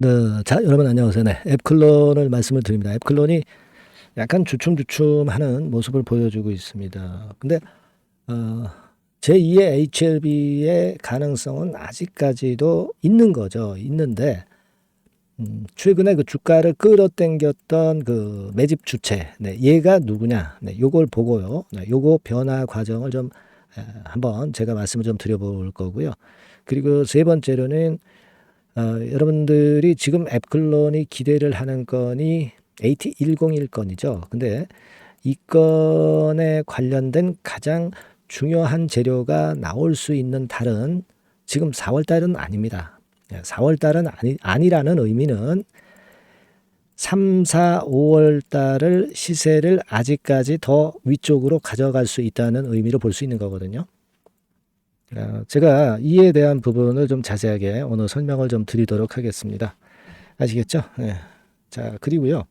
네, 자, 여러분 안녕하세요. 네, 앱클론을 말씀을 드립니다. 앱클론이 약간 주춤주춤하는 모습을 보여주고 있습니다. 근데 어, 제2의 HLB의 가능성은 아직까지도 있는 거죠. 있는데 음, 최근에 그 주가를 끌어당겼던 그 매집 주체, 네, 얘가 누구냐, 네, 요걸 보고요, 네, 요거 변화 과정을 좀 에, 한번 제가 말씀을 좀 드려볼 거고요. 그리고 세 번째로는 어, 여러분들이 지금 앱클론이 기대를 하는 건이 AT101 건이죠. 근데 이 건에 관련된 가장 중요한 재료가 나올 수 있는 달은 지금 4월 달은 아닙니다. 4월 달은 아니, 아니라는 의미는 3, 4, 5월 달을 시세를 아직까지 더 위쪽으로 가져갈 수 있다는 의미로 볼 수 있는 거거든요. 어, 제가 이에 대한 부분을 좀 자세하게 오늘 설명을 좀 드리도록 하겠습니다. 아시겠죠? 네. 자, 그리고요.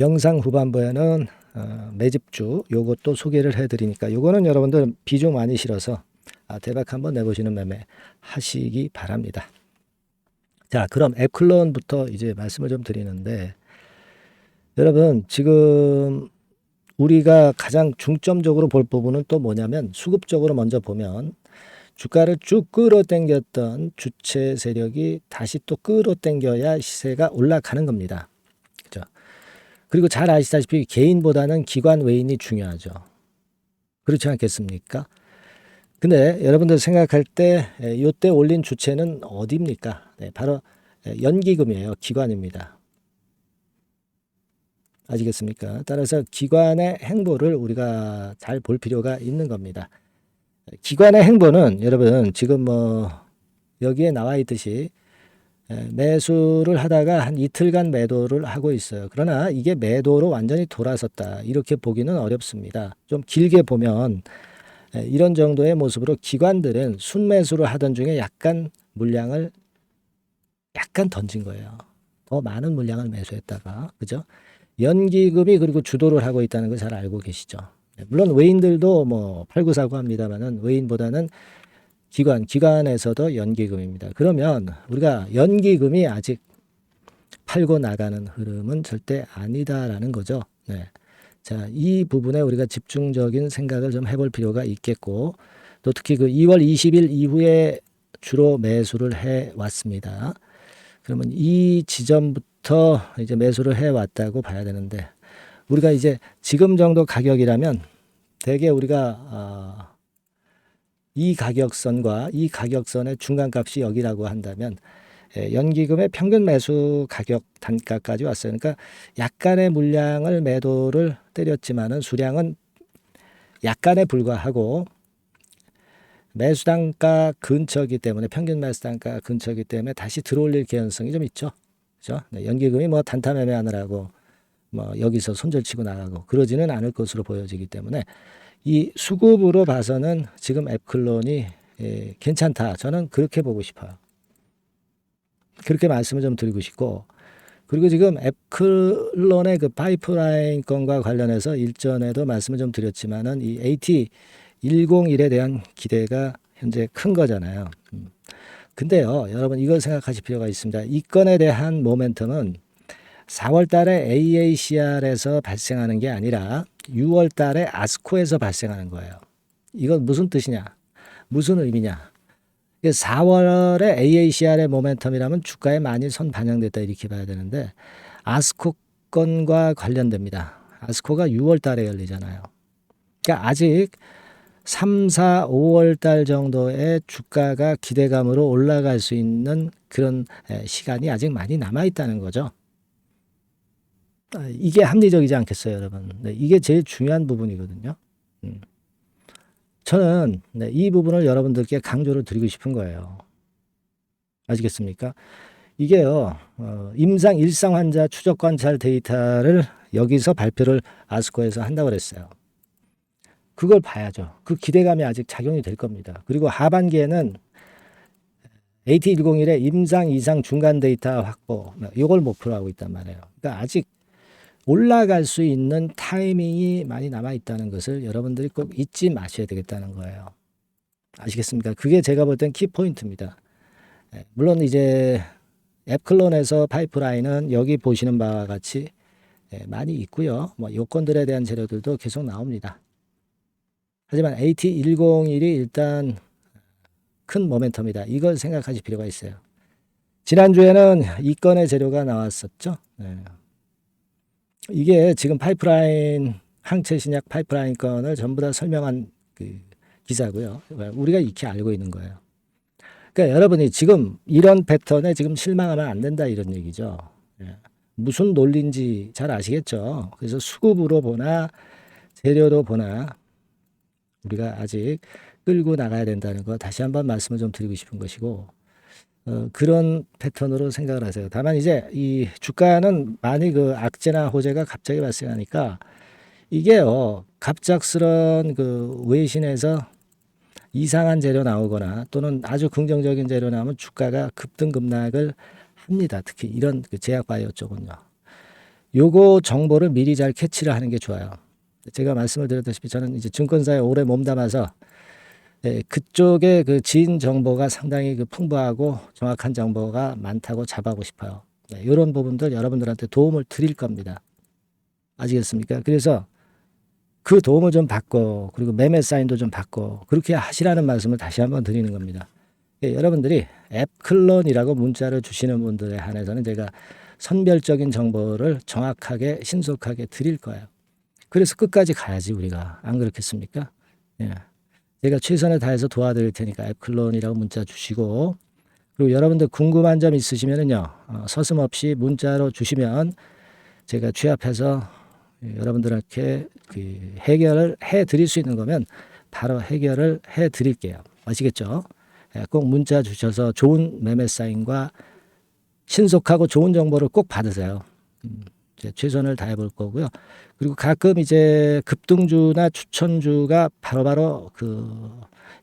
영상 후반부에는 어, 매집주 요것도 소개를 해드리니까 요거는 여러분들 비중 많이 실어서 아, 대박 한번 내보시는 매매 하시기 바랍니다. 자, 그럼 앱클론부터 이제 말씀을 좀 드리는데 여러분 지금 우리가 가장 중점적으로 볼 부분은 또 뭐냐면 수급적으로 먼저 보면 주가를 쭉 끌어당겼던 주체 세력이 다시 또 끌어당겨야 시세가 올라가는 겁니다. 그죠? 그리고 잘 아시다시피 개인보다는 기관 외인이 중요하죠. 그렇지 않겠습니까? 근데 여러분들 생각할 때 요때 올린 주체는 어디입니까? 네, 바로 연기금이에요. 기관입니다. 아시겠습니까? 따라서 기관의 행보를 우리가 잘 볼 필요가 있는 겁니다. 기관의 행보는 여러분 지금 뭐 여기에 나와 있듯이 매수를 하다가 한 이틀간 매도를 하고 있어요. 그러나 이게 매도로 완전히 돌아섰다. 이렇게 보기는 어렵습니다. 좀 길게 보면 이런 정도의 모습으로 기관들은 순매수를 하던 중에 약간 물량을 약간 던진 거예요. 더 많은 물량을 매수했다가 그죠? 연기금이 그리고 주도를 하고 있다는 걸 잘 알고 계시죠. 네, 물론 외인들도 뭐 팔구사고 합니다만은 외인보다는 기관, 기관에서도 연기금입니다. 그러면 우리가 연기금이 아직 팔고 나가는 흐름은 절대 아니다라는 거죠. 네. 자, 이 부분에 우리가 집중적인 생각을 좀 해볼 필요가 있겠고, 또 특히 그 2월 20일 이후에 주로 매수를 해 왔습니다. 그러면 이 지점부터 이제 매수를 해 왔다고 봐야 되는데, 우리가 이제 지금 정도 가격이라면 대개 우리가 어, 이 가격선과 이 가격선의 중간값이 여기라고 한다면 예, 연기금의 평균 매수 가격 단가까지 왔어요. 그러니까 약간의 물량을 매도를 때렸지만은 수량은 약간에 불과하고 매수 단가 근처기 때문에 평균 매수 단가 근처기 때문에 다시 들어올릴 개연성이 좀 있죠. 그죠? 네, 연기금이 뭐 단타 매매 하느라고 뭐 여기서 손절치고 나가고 그러지는 않을 것으로 보여지기 때문에 이 수급으로 봐서는 지금 앱클론이 예, 괜찮다. 저는 그렇게 보고 싶어요. 그렇게 말씀을 좀 드리고 싶고 그리고 지금 앱클론의 그 파이프라인 건과 관련해서 일전에도 말씀을 좀 드렸지만은 이 AT 101에 대한 기대가 현재 큰 거잖아요. 음. 근데요, 여러분 이걸 생각하실 필요가 있습니다. 이 건에 대한 모멘텀은 4월 달에 AACR에서 발생하는 게 아니라 6월 달에 아스코에서 발생하는 거예요. 이건 무슨 뜻이냐? 무슨 의미냐? 4월에 AACR의 모멘텀이라면 주가에 많이 선 반영됐다 이렇게 봐야 되는데 아스코 건과 관련됩니다. 아스코가 6월 달에 열리잖아요. 그러니까 아직 3, 4, 5월 달 정도의 주가가 기대감으로 올라갈 수 있는 그런 시간이 아직 많이 남아 있다는 거죠. 아, 이게 합리적이지 않겠어요, 여러분? 네, 이게 제일 중요한 부분이거든요. 음. 저는 네, 이 부분을 여러분들께 강조를 드리고 싶은 거예요. 아시겠습니까? 이게요, 어, 임상 일상 환자 추적 관찰 데이터를 여기서 발표를 아스코에서 한다고 그랬어요. 그걸 봐야죠. 그 기대감이 아직 작용이 될 겁니다. 그리고 하반기에는 AT101의 임상 이상 중간 데이터 확보, 이걸 목표로 하고 있단 말이에요. 그러니까 아직 올라갈 수 있는 타이밍이 많이 남아 있다는 것을 여러분들이 꼭 잊지 마셔야 되겠다는 거예요. 아시겠습니까? 그게 제가 볼 땐 키포인트입니다. 예, 물론 이제 앱클론에서 파이프라인은 여기 보시는 바와 같이 예, 많이 있고요. 뭐 요건들에 대한 재료들도 계속 나옵니다. 하지만 AT101이 일단 큰 모멘텀이다. 이걸 생각하실 필요가 있어요. 지난주에는 이 건의 재료가 나왔었죠. 예. 이게 지금 파이프라인 항체 신약 파이프라인 건을 전부 다 설명한 그 기사고요. 우리가 익히 알고 있는 거예요. 그러니까 여러분이 지금 이런 패턴에 지금 실망하면 안 된다 이런 얘기죠. 예. 무슨 논리인지 잘 아시겠죠. 그래서 수급으로 보나 재료로 보나 우리가 아직 끌고 나가야 된다는 거 다시 한번 말씀을 좀 드리고 싶은 것이고 어, 그런 패턴으로 생각을 하세요. 다만 이제 이 주가는 많이 그 악재나 호재가 갑자기 발생하니까 이게요 갑작스런 그 외신에서 이상한 재료 나오거나 또는 아주 긍정적인 재료 나오면 주가가 급등급락을 합니다. 특히 이런 그 제약 바이오 쪽은요. 요거 정보를 미리 잘 캐치를 하는 게 좋아요. 제가 말씀을 드렸다시피 저는 이제 증권사에 오래 몸담아서 예, 그쪽에 그 지인 정보가 상당히 그 풍부하고 정확한 정보가 많다고 잡아고 싶어요. 네, 이런 부분들 여러분들한테 도움을 드릴 겁니다. 아시겠습니까? 그래서 그 도움을 좀 받고 그리고 매매 사인도 좀 받고 그렇게 하시라는 말씀을 다시 한번 드리는 겁니다. 예, 여러분들이 앱클론이라고 문자를 주시는 분들에 한해서는 제가 선별적인 정보를 정확하게 신속하게 드릴 거예요. 그래서 끝까지 가야지 우리가 안 그렇겠습니까? 예. 제가 최선을 다해서 도와드릴 테니까 앱클론이라고 문자 주시고 그리고 여러분들 궁금한 점 있으시면은요 어, 서슴없이 문자로 주시면 제가 취합해서 예, 여러분들에게 그 해결을 해 드릴 수 있는 거면 바로 해결을 해 드릴게요. 아시겠죠? 예, 꼭 문자 주셔서 좋은 매매 사인과 신속하고 좋은 정보를 꼭 받으세요. 음, 최선을 다해 볼 거고요. 그리고 가끔 이제 급등주나 추천주가 바로바로 그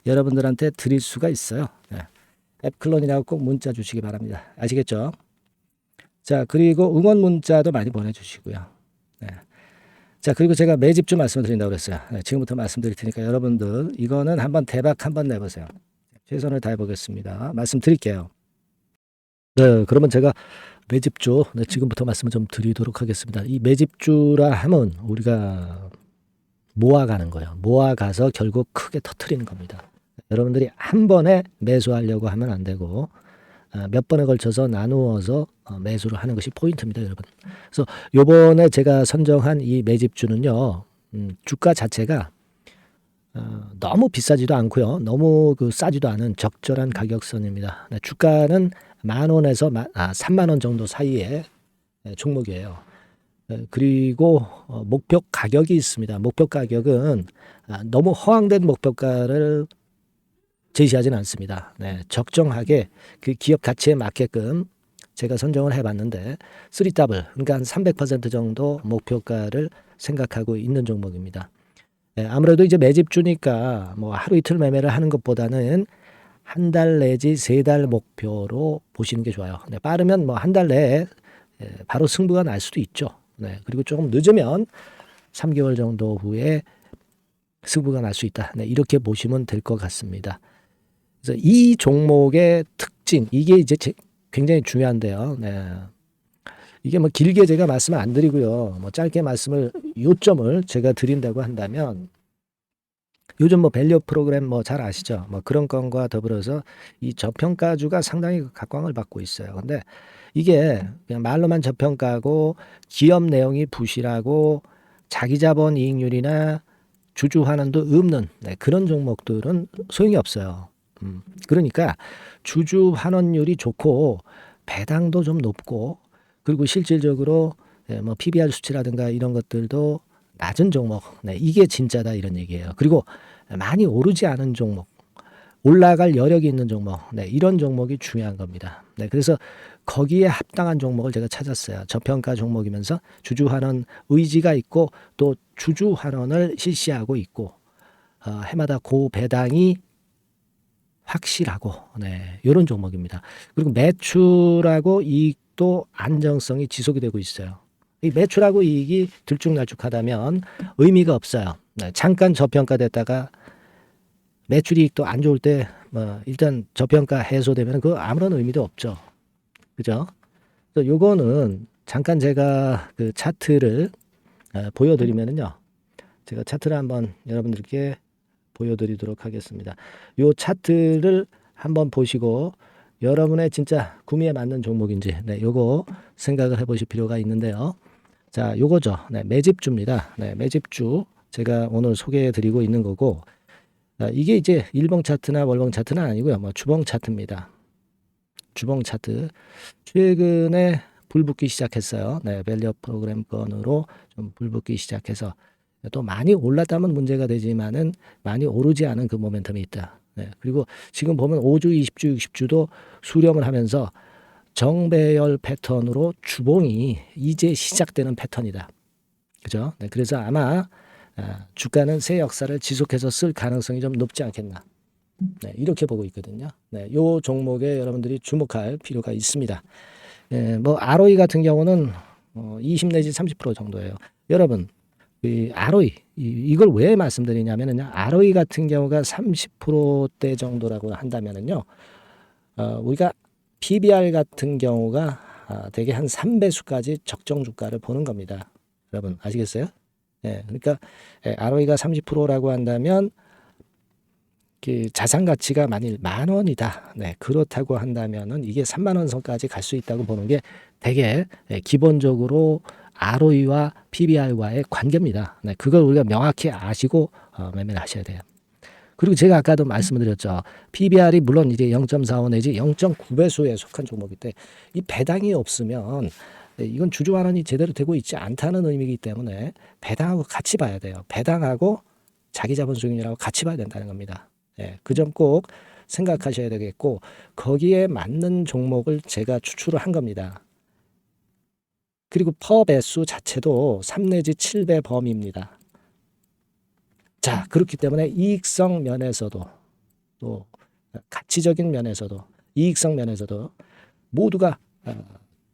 여러분들한테 드릴 수가 있어요. 네. 앱클론이라고 꼭 문자 주시기 바랍니다. 아시겠죠? 자, 그리고 응원 문자도 많이 보내주시고요. 네. 자, 그리고 제가 매집주 말씀을 드린다고 그랬어요. 네, 지금부터 말씀드릴 테니까 여러분들 이거는 한번 대박 한번 내보세요. 최선을 다해 보겠습니다. 말씀드릴게요. 네, 그러면 제가 매집주 네, 지금부터 말씀을 좀 드리도록 하겠습니다. 이 매집주라 함은 우리가 모아가는 거예요. 모아가서 결국 크게 터트리는 겁니다. 여러분들이 한 번에 매수하려고 하면 안 되고 아, 몇 번에 걸쳐서 나누어서 어, 매수를 하는 것이 포인트입니다, 여러분. 그래서 요번에 제가 선정한 이 매집주는요, 음, 주가 자체가 어, 너무 비싸지도 않고요, 너무 그 싸지도 않은 적절한 가격선입니다. 네, 주가는 만 원에서 만, 아, 3만 원 정도 사이의 예, 종목이에요. 예, 그리고 어, 목표 가격이 있습니다. 목표 가격은 아, 너무 허황된 목표가를 제시하지는 않습니다. 네, 적정하게 그 기업 가치에 맞게끔 제가 선정을 해봤는데 3더블 그러니까 한 300% 정도 목표가를 생각하고 있는 종목입니다. 네, 아무래도 이제 매집 주니까 뭐 하루 이틀 매매를 하는 것보다는 한 달 내지 세 달 목표로 보시는 게 좋아요. 네, 빠르면 뭐 한 달 내에 예, 바로 승부가 날 수도 있죠. 네, 그리고 조금 늦으면 3개월 정도 후에 승부가 날 수 있다. 네, 이렇게 보시면 될 것 같습니다. 그래서 이 종목의 특징 이게 이제 제- 굉장히 중요한데요. 네. 이게 뭐 길게 제가 말씀을 안 드리고요. 뭐 짧게 말씀을 요점을 제가 드린다고 한다면 요즘 뭐 밸류 프로그램 뭐 잘 아시죠? 뭐 그런 건과 더불어서 이 저평가주가 상당히 그 각광을 받고 있어요. 근데 이게 그냥 말로만 저평가고 기업 내용이 부실하고 자기 자본 이익률이나 주주 환원도 없는 네, 그런 종목들은 소용이 없어요. 음, 그러니까 주주 환원율이 좋고 배당도 좀 높고 그리고 실질적으로 예, 뭐 PBR 수치라든가 이런 것들도 낮은 종목, 네, 이게 진짜다 이런 얘기예요. 그리고 많이 오르지 않은 종목, 올라갈 여력이 있는 종목, 네, 이런 종목이 중요한 겁니다. 네, 그래서 거기에 합당한 종목을 제가 찾았어요. 저평가 종목이면서 주주 환원 의지가 있고 또 주주 환원을 실시하고 있고 어, 해마다 고 배당이 확실하고 네, 이런 종목입니다. 그리고 매출하고 이익 도 안정성이 지속이 되고 있어요. 이 매출하고 이익이 들쭉날쭉하다면 의미가 없어요. 네, 잠깐 저평가됐다가 매출 이익도 안 좋을 때 뭐 일단 저평가 해소되면 그 아무런 의미도 없죠. 그죠? 그래서 요거는 잠깐 제가 그 차트를 어, 보여드리면은요. 제가 차트를 한번 여러분들께 보여드리도록 하겠습니다. 요 차트를 한번 보시고 여러분의 진짜 구미에 맞는 종목인지 네, 요거 생각을 해보실 필요가 있는데요. 자, 요거죠. 네, 매집주입니다. 네, 매집주 제가 오늘 소개해드리고 있는 거고 아, 이게 이제 일봉 차트나 월봉 차트는 아니고요. 뭐 주봉 차트입니다. 주봉 차트 최근에 불붙기 시작했어요. 네, 밸류 프로그램 건으로 좀 불붙기 시작해서 또 많이 올랐다면 문제가 되지만은 많이 오르지 않은 그 모멘텀이 있다. 네, 그리고 지금 보면 5주, 20주, 60주도 수렴을 하면서 정배열 패턴으로 주봉이 이제 시작되는 패턴이다. 그죠? 네, 그래서 아마 아, 주가는 새 역사를 지속해서 쓸 가능성이 좀 높지 않겠나. 네, 이렇게 보고 있거든요. 네, 요 종목에 여러분들이 주목할 필요가 있습니다. 예, 뭐 ROE 같은 경우는 어, 20 내지 30% 정도예요. 여러분, 이 ROE 이, 이걸 왜 말씀드리냐면은요. ROE 같은 경우가 30%대 정도라고 한다면은요. 어, 우리가 PBR 같은 경우가 아, 대개 한 3배수까지 적정 주가를 보는 겁니다. 여러분 아시겠어요? 예, 그러니까 예, ROE가 30%라고 한다면 그 자산 가치가 만일 만 원이다. 네, 그렇다고 한다면은 이게 3만 원 선까지 갈 수 있다고 보는 게 되게 예, 기본적으로 ROE와 PBR과의 관계입니다. 네, 그걸 우리가 명확히 아시고 어, 매매를 하셔야 돼요. 그리고 제가 아까도 말씀을 드렸죠. PBR이 물론 이제 0.45 내지 0.9배수에 속한 종목인데 이 배당이 없으면 네, 이건 주주 환원이 제대로 되고 있지 않다는 의미이기 때문에 배당하고 같이 봐야 돼요. 배당하고 자기 자본 수익률하고 같이 봐야 된다는 겁니다. 예, 그 점 꼭 생각하셔야 되겠고 거기에 맞는 종목을 제가 추출을 한 겁니다. 그리고 퍼 배수 자체도 3 내지 7배 범위입니다. 자, 그렇기 때문에 이익성 면에서도 또 가치적인 면에서도 이익성 면에서도 모두가 어,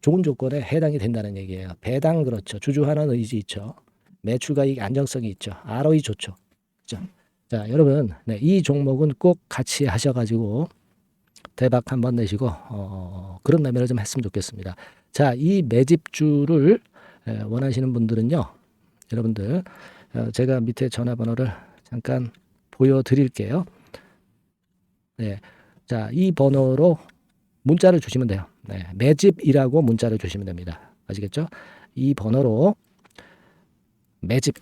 좋은 조건에 해당이 된다는 얘기예요. 배당 그렇죠. 주주 환원 의지 있죠. 매출과 이익 안정성이 있죠. ROE 좋죠. 그죠? 자, 여러분, 네, 이 종목은 꼭 같이 하셔가지고 대박 한번 내시고 어, 그런 매매를 좀 했으면 좋겠습니다. 자, 이 매집주를 에, 원하시는 분들은요, 여러분들 어, 제가 밑에 전화번호를 잠깐 보여드릴게요. 네, 자, 이 번호로 문자를 주시면 돼요. 네, 매집이라고 문자를 주시면 됩니다. 아시겠죠? 이 번호로 매집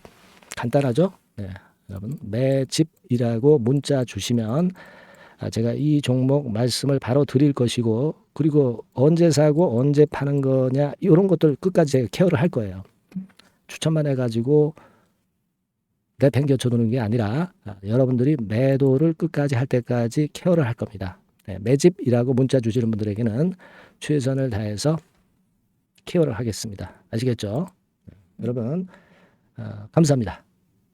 간단하죠? 네, 여러분 매집이라고 문자 주시면 아, 제가 이 종목 말씀을 바로 드릴 것이고 그리고 언제 사고 언제 파는 거냐 이런 것들 끝까지 제가 케어를 할 거예요. 추천만 해가지고 내팽겨쳐 두는 게 아니라 아, 여러분들이 매도를 끝까지 할 때까지 케어를 할 겁니다. 네, 매집이라고 문자 주시는 분들에게는 최선을 다해서 케어를 하겠습니다. 아시겠죠? 네, 여러분 어, 감사합니다.